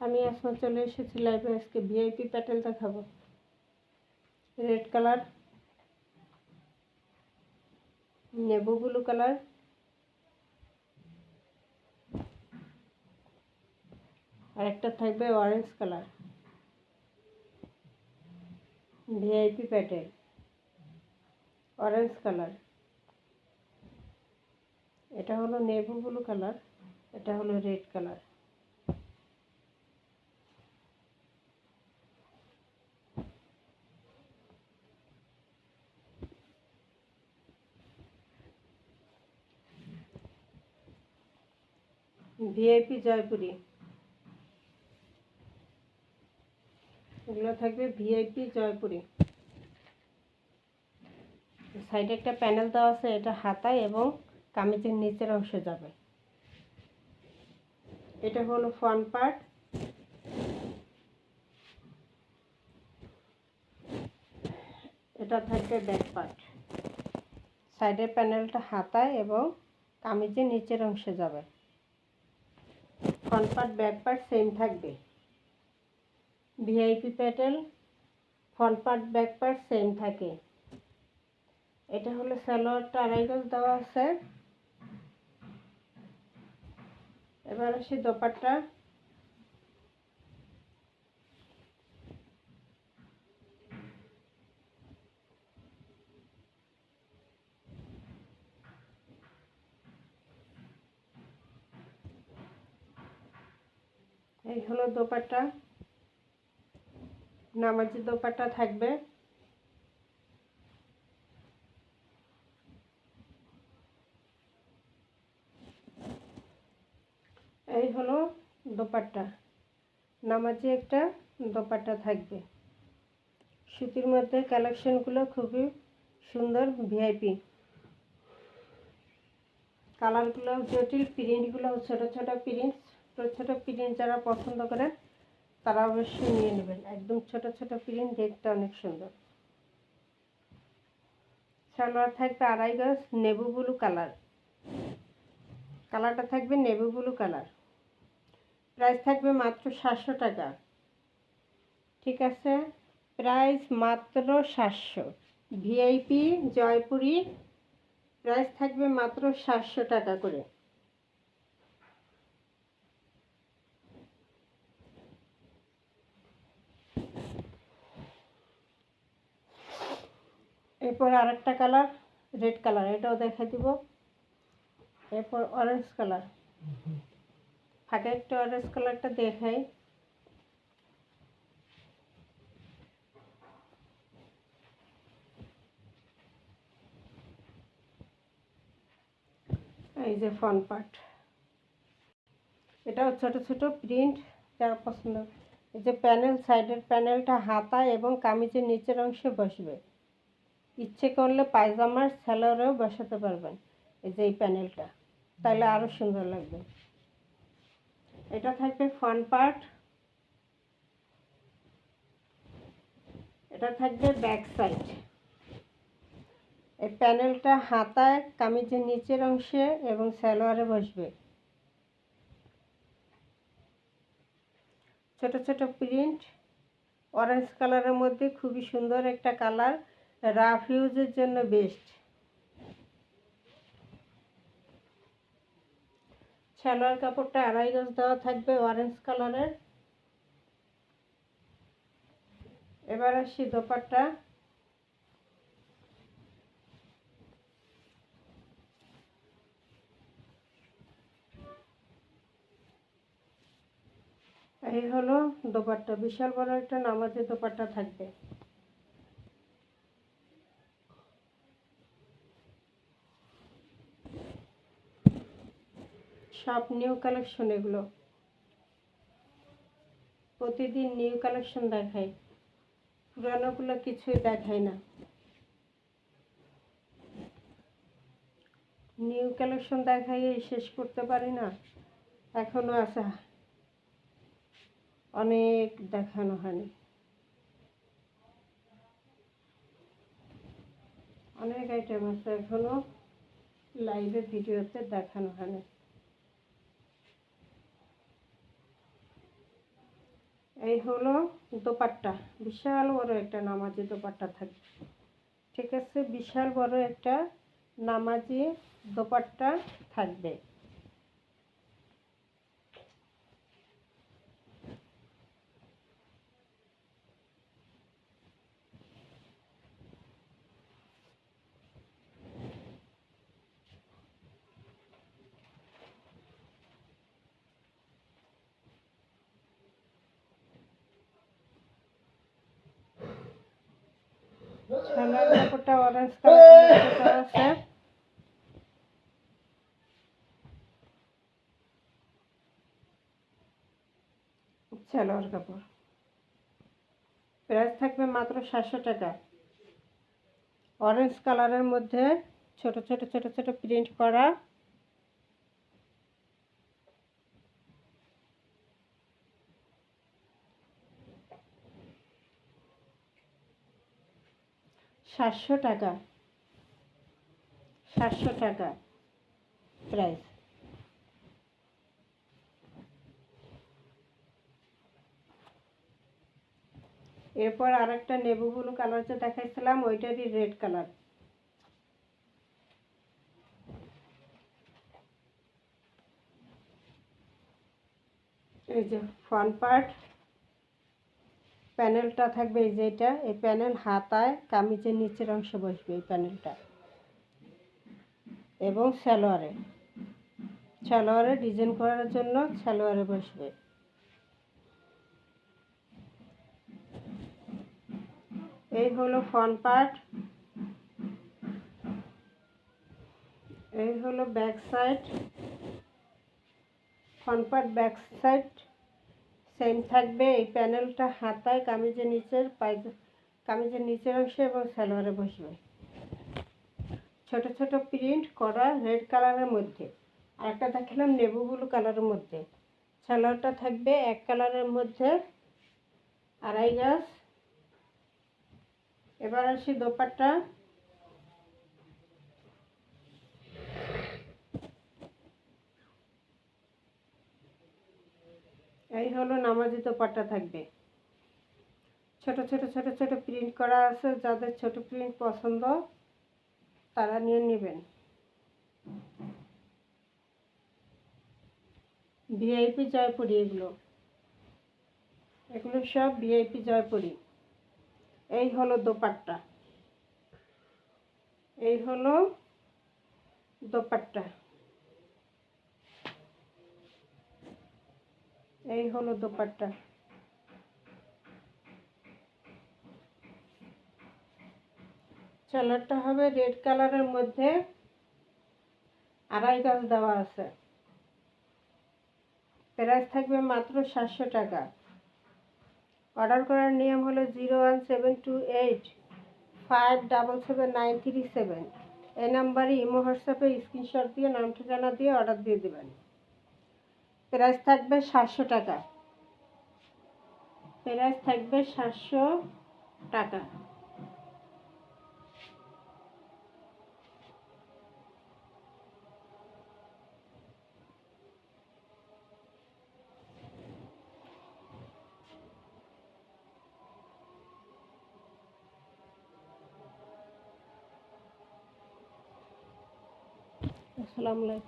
আমি এখন চলে এসেছি লাইভে আজকে ভিআইপি প্যাটেল দেখাবো। Red colour navy blue colour আর একটা থাকবে orange colour VIP Patel orange colour এটা হলো নেভু ব্লু কালার এটা হলো রেড কালার ভিআইপি জয়পুরি। এগুলো থাকবে ভিআইপি জয়পুরি। সাইডে একটা প্যানেল দেওয়া আছে, এটা হাতায় এবং কামিজের নিচের অংশে যাবে। এটা হলো ফ্রন্ট পার্ট এটা থাকবে ব্যাক পার্ট সাইডের প্যানেলটা হাতায় এবং কামিজের নিচের অংশে যাবে। Front part back part same থাকবে। VIP Patel front part back part same থাকে। এটা হলো স্যালোয়ারটা আড়াই গজ দেওয়া আছে। এবার আসি দোপাট্টা। এই হলো দোপাট্টা। নামাজি দোপাট্টা থাকবে। এই হলো দোপাট্টা। নামাজি একটা দোপাট্টা থাকবে। সুতির মধ্যে কালেকশনগুলো খুবই সুন্দর ভিআইপি কালারগুলো জটিল প্রিন্টগুলো ছোটো ছোটো প্রিন্ট ছোটো ছোটো প্রিন্ট যারা পছন্দ করেন তারা অবশ্যই নিয়ে নেবেন। একদম ছোট ছোট প্রিন্ট দেখতে অনেক সুন্দর। সালোয়ার থাকবে আড়াই গজ, নেভু ব্লু কালার। কালারটা থাকবে নেভু ব্লু কালার। প্রাইস থাকবে মাত্র সাতশো টাকা। ঠিক আছে? প্রাইস মাত্র সাতশো। ভিআইপি, জয়পুরি। প্রাইস থাকবে মাত্র সাতশো টাকা করে। এরপর আরেকটা কালার, রেড কালার, এটাও দেখা দিব। এরপর অরেঞ্জ কালার। ফাঁকে একটা অরেঞ্জ কালারটা দেখাই। এই যে ফন পার্ট এটাও ছোট ছোট প্রিন্ট যারা পছন্দ। এই যে প্যানেল সাইডের প্যানেলটা হাতা এবং কামিজের নিচের অংশে বসবে। ইচ্ছে করলে পায়জামার স্যালোয়ারেও বসাতে পারবেন, এই যে এই প্যানেলটা। তাহলে আরও সুন্দর লাগবে। এটা থাকবে ফ্রন্ট পার্ট এটা থাকবে ব্যাক সাইড এই প্যানেলটা হাতায়, কামিজের নিচের অংশে এবং সালোয়ারে বসবে। ছোট ছোট প্রিন্ট অরেঞ্জ কালারের মধ্যে খুবই সুন্দর একটা কালার রাফ ইউজের জন্য বেস্ট। সালোয়ার কাপড়টা আড়াই গজ দেওয়া থাকবে অরেঞ্জ কালারের এবার আসি দোপাট্টা। এই হলো দোপাট্টা, বিশাল বড় একটা নামাজের দোপাট্টা থাকবে। সব নিউ কালেকশন এগুলো। প্রতিদিন নিউ কালেকশন দেখায় পুরানোগুলো কিছুই দেখায় না। নিউ কালেকশন দেখাই শেষ করতে পারি না। এখনও আসা। অনেক দেখানো হয়নি। অনেক আইটেম আছে এখনও লাইভে ভিডিওতে দেখানো হয়নি। এই হলো দোপাট্টা। বিশাল বড় একটা নামাজি দোপাট্টা থাকে। ঠিক আছে? বিশাল বড় একটা নামাজি দোপাট্টা থাকবে। সালোয়ার কাপড়টা অরেঞ্জ কালার আছে। সালোয়ার কাপড়। প্রাইস থাকবে মাত্র সাতশো টাকা। অরেঞ্জ কালারের মধ্যে ছোট ছোট ছোট ছোট প্রিন্ট করা সাতশো টাকা। সাতশো টাকা প্রাইস এরপর আরেকটা নেবু ব্লু কালার যে দেখাইছিলাম, ওইটারই রেড কালার এই যে ফ্রন্ট পার্ট প্যানেলটা থাকবে এই যে এটা, এই প্যানেল হাতায় কামিজের নিচের অংশে বসবে এই প্যানেলটা। এবং সালোয়ারে। সালোয়ারে ডিজাইন করার জন্য সালোয়ারে বসবে। এই হলো ফ্রন্ট পার্ট। এই হলো back side. Front part, back side. Same থাকবে। এই প্যানেলটা হাতায় কামিজের নিচের পায়জা, কামিজের নিচের অংশে এবং সালোয়ারে বসবে। ছোট ছোট প্রিন্ট করা রেড কালারের মধ্যে। আর একটা দেখালাম নেভি ব্লু কালারের মধ্যে। সালোয়ারটা থাকবে এক কালারের মধ্যে। আড়াই গাছ এবার আসি দোপাট্টা। এই হলো নামাজি দোপাট্টা থাকবে। ছোট ছোট ছোট ছোট প্রিন্ট করা আছে, যাদের ছোট প্রিন্ট পছন্দ, তারা নিয়ে নেবেন। ভিআইপি জয়পুরি এগুলো। এগুলো সব ভিআইপি জয়পুরি। এই হলো দোপাট্টা। এই হলো দোপাট্টা। এই হলো দোপাট্টা। কালারটা হবে রেড কালারের মধ্যে আড়াই গাছ দেওয়া আছে। প্রাইস থাকবে মাত্র সাতশো টাকা। অর্ডার করার নিয়ম হলো zero one seven two eight five double seven nine three seven. এই নাম্বারে ইমো, হোয়াটসঅ্যাপে স্ক্রিনশট দিয়ে নাম, ঠিকানা দিয়ে অর্ডার দিয়ে দেবেন। প্রাইস থাকবে সাতশো টাকা। প্রাইস থাকবে সাতশো টাকা। আসসালামু আলাইকুম।